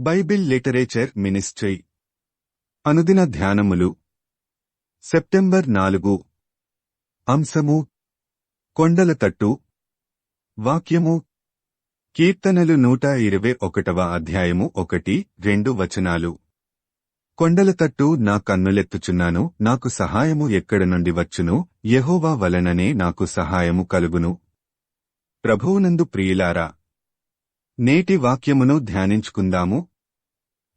Bible literature ministry. అనుదిన ధ్యానములు. September నాలుగు. అంశము. కొండల తట్టు. వాక్యము. కీర్తనలు నూట ఇరవై ఒకటవ అధ్యాయము ఒకటి రెండు వచనాలు. కొండల తట్టు నా కన్నులెత్తుచున్నాను నాకు సహాయము ఎక్కడ నుండి వచ్చును యహోవా వలననే నాకు సహాయము కలుగును. ప్రభువునందు ప్రియులారా నేటి వాక్యమును ధ్యానించుకుందాము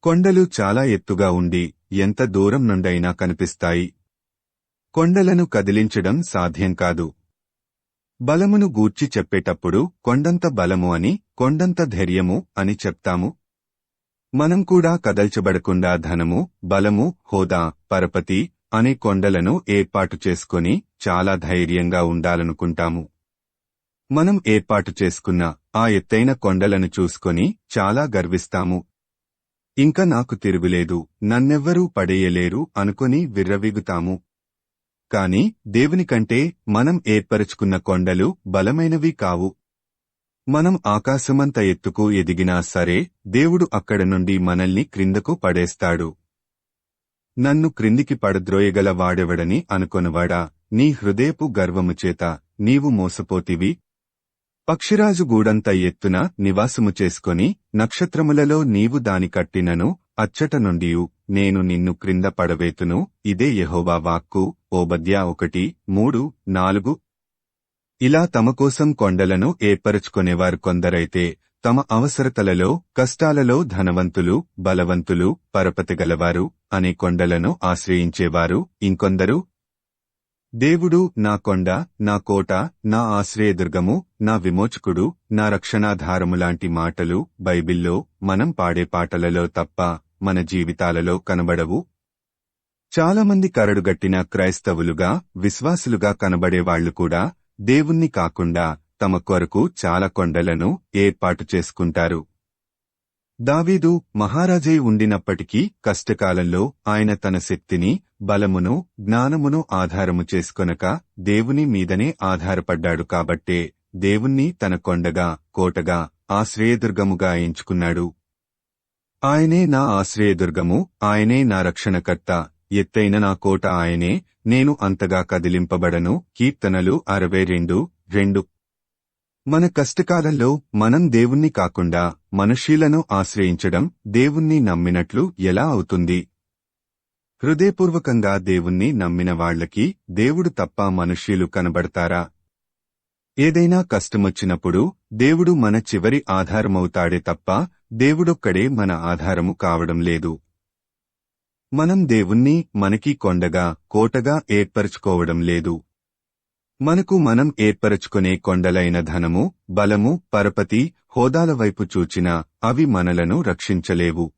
కొండలు చాలా ఎత్తుగా ఉండి ఎంత దూరం నుండైనా కనిపిస్తాయి. కొండలను కదిలించడం సాధ్యం కాదు. బలమును గూర్చి చెప్పేటప్పుడు కొండంత బలము అని కొండంత ధైర్యము అని చెప్తాము. మనం కూడా కదల్చబడకుండా ధనము బలము హోదా పరపతి అనే కొండలను ఏర్పాటు చేసుకొని చాలా ధైర్యంగా ఉండాలనుకుంటాము. మనం ఏర్పాటు చేసుకున్న ఆ ఎత్తైన కొండలను చూసుకొని చాలా గర్విస్తాము. ఇంక నాకు తిరుగులేదు నన్నెవ్వరూ పడేయలేరు అనుకుని విర్రవీగుతాము. కాని దేవునికంటే మనం ఏర్పరచుకున్న కొండలు బలమైనవి కావు. మనం ఆకాశమంత ఎత్తుకు ఎదిగినా సరే దేవుడు అక్కడ నుండి మనల్ని క్రిందకు పడేస్తాడు. నన్ను క్రిందికి పడద్రోయగల వాడెవడని అనుకొనువాడా? నీ హృదయపు గర్వము చేత నీవు మోసపోతివి పక్షిరాజు గూడంత ఎత్తున నివాసము చేసుకొని నక్షత్రములలో నీవు దాని కట్టినను అచ్చట నుండియు నేను నిన్ను క్రింద పడవేతును ఇదే యహోవా వాక్కు ఓబద్యా ఒకటి మూడు నాలుగు. ఇలా తమకోసం కొండలను ఏర్పరచుకునేవారు కొందరైతే తమ అవసరతలలో కష్టాలలో ధనవంతులు బలవంతులు పరపతి గలవారు అనే కొండలను ఆశ్రయించేవారు ఇంకొందరు దేవుడు నా కొండ నా కోట నా ఆశ్రయదుర్గము నా విమోచకుడు నా రక్షణాధారములాంటి మాటలు బైబిల్లో మనం పాడే పాటలలో తప్ప మన జీవితాలలో కనబడవు. చాలామంది కరడుగట్టిన క్రైస్తవులుగా విశ్వాసులుగా కనబడేవాళ్ళు కూడా దేవుణ్ణి కాకుండా తమ కొరకు చాలా కొండలను ఏర్పాటు చేసుకుంటారు. దావీదు మహారాజై ఉండినప్పటికీ కష్టకాలంలో ఆయన తన శక్తిని బలమును జ్ఞానమును ఆధారము చేసుకొనక దేవుని మీదనే ఆధారపడ్డాడు కాబట్టే దేవుణ్ణి తన కొండగా కోటగా ఆశ్రయదుర్గముగా ఎంచుకున్నాడు. ఆయనే నా ఆశ్రయదుర్గము ఆయనే నా రక్షణకర్త ఎత్తైన నా కోట ఆయనే నేను అంతగా కదిలింపబడను. కీర్తనలు అరవై రెండు రెండు మన కష్టకాలంలో మనం దేవుణ్ణి కాకుండా మనుష్యులను ఆశ్రయించడం దేవుణ్ణి నమ్మినట్లు ఎలా అవుతుంది? హృదయపూర్వకంగా దేవుణ్ణి నమ్మిన వాళ్ళకి దేవుడు తప్ప మనుష్యులు కనబడతారా? ఏదైనా కష్టమొచ్చినప్పుడు దేవుడు మన చివరి ఆధారమవుతాడే తప్ప దేవుడొక్కడే మన ఆధారము కావడం లేదు. మనం దేవుణ్ణి మనకి కొండగా కోటగా ఏర్పరచుకోవడం లేదు. మనకు మనం ఏర్పరచుకునే కొండలైన ధనము బలము పరపతి హోదాల వైపు చూచినా అవి మనలను రక్షించలేవు.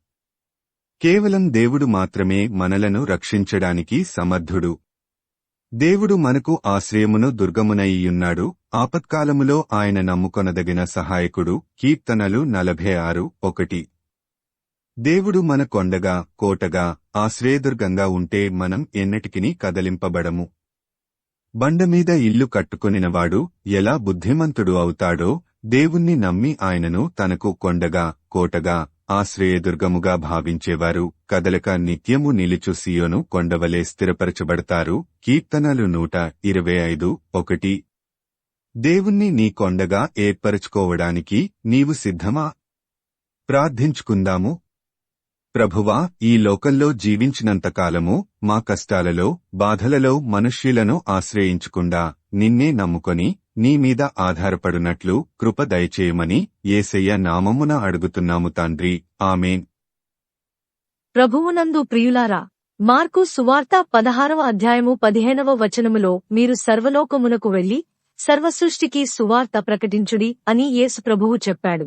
కేవలం దేవుడు మాత్రమే మనలను రక్షించడానికి సమర్థుడు. దేవుడు మనకు ఆశ్రయమును దుర్గమునయ్యున్నాడు. ఆపత్కాలములో ఆయన నమ్ముకొనదగిన సహాయకుడు. కీర్తనలు నలభై ఆరు ఒకటి. దేవుడు మన కొండగా కోటగా ఆశ్రయదుర్గంగా ఉంటే మనం ఎన్నటికినీ కదలింపబడము. బండమీద ఇల్లు కట్టుకొనినవాడు ఎలా బుద్ధిమంతుడు అవుతాడో దేవుణ్ణి నమ్మి ఆయనను తనకు కొండగా కోటగా ఆశ్రయదుర్గముగా భావించేవారు. కదలక నిత్యము నిలుచు సియోను కొండవలే స్థిరపరచబడతారు. కీర్తనలు నూట ఇరవై ఐదు ఒకటి. దేవుణ్ణి నీ కొండగా ఏర్పరచుకోవడానికి నీవు సిద్ధమా? ప్రార్థించుకుందాము. ప్రభువా ఈ లోకంలో జీవించినంతకాలము మా కష్టాలలో బాధలలో మనుష్యులను ఆశ్రయించకుండా నిన్నే నమ్ముకొని నీ మీద ఆధారపడునట్లు కృప దయచేయమని ఏసయ్య నామమున అడుగుతున్నాము తండ్రి. ఆమెన్. ప్రభువునందు ప్రియులారా మార్కు సువార్త పదహారవ అధ్యాయము పదిహేనవ వచనములో మీరు సర్వలోకమునకు వెళ్ళి సర్వసృష్టికి సువార్త ప్రకటించుడి అని యేసు ప్రభువు చెప్పాడు.